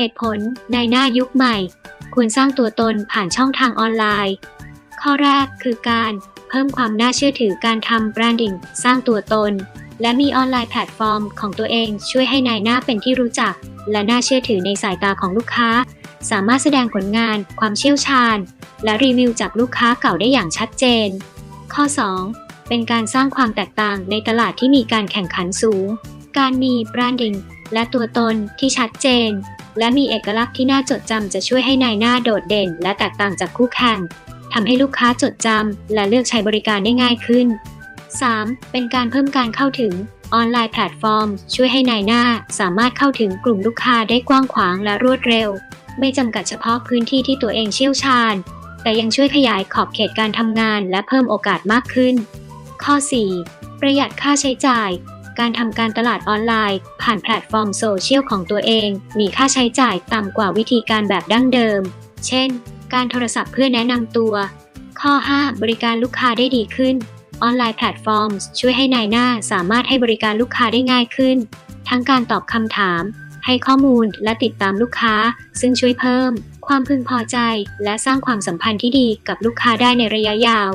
เหตุผลในหน้ายุคใหม่ ควรสร้างตัวตนผ่านช่องทางออนไลน์ ข้อแรกคือการเพิ่มความน่าเชื่อถือการทำแบรนดิ้งสร้างตัวตน และมีออนไลน์แพลตฟอร์มของตัวเองช่วยให้นายหน้าเป็นที่รู้จัก และน่าเชื่อถือในสายตาของลูกค้า สามารถแสดงผลงาน ความเชี่ยวชาญ และรีวิวจากลูกค้าเก่าได้อย่างชัดเจน ข้อ 2 เป็นการสร้างความแตกต่างในตลาดที่มีการแข่งขันสูง การมีแบรนดิ้งและตัวตนที่ชัดเจน และมีเอกลักษณ์ที่น่าจดจำจะช่วยให้นายหน้าโดดเด่น และแตกต่างจากคู่แข่งทำให้ลูกค้าจดจำและเลือกใช้บริการได้ง่ายขึ้น 3. เป็นการเพิ่มการเข้าถึงออนไลน์แพลตฟอร์ม ช่วยให้นายหน้าสามารถเข้าถึงกลุ่มลูกค้าได้กว้างขวางและรวดเร็ว ไม่จำกัดเฉพาะพื้นที่ที่ตัวเองเชี่ยวชาญ แต่ยังช่วยขยายขอบเขตการทำงานและเพิ่มโอกาสมากขึ้น ข้อ 4. ประหยัดค่าใช้จ่าย การทำการตลาดออนไลน์ ผ่านแพลตฟอร์มโซเชียลของตัวเอง มีค่าใช้จ่ายต่ำกว่าวิธีการแบบดั้งเดิม เช่น การโทรศัพท์เพื่อแนะนำตัว ข้อ 5 บริการลูกค้าได้ดีขึ้น ออนไลน์แพลตฟอร์มช่วยให้นายหน้าสามารถให้บริการลูกค้าได้ง่ายขึ้น ทั้งการตอบคำถาม ให้ข้อมูลและติดตามลูกค้า ซึ่งช่วยเพิ่ม ความพึงพอใจ และสร้างความสัมพันธ์ที่ดีกับลูกค้าได้ในระยะยาว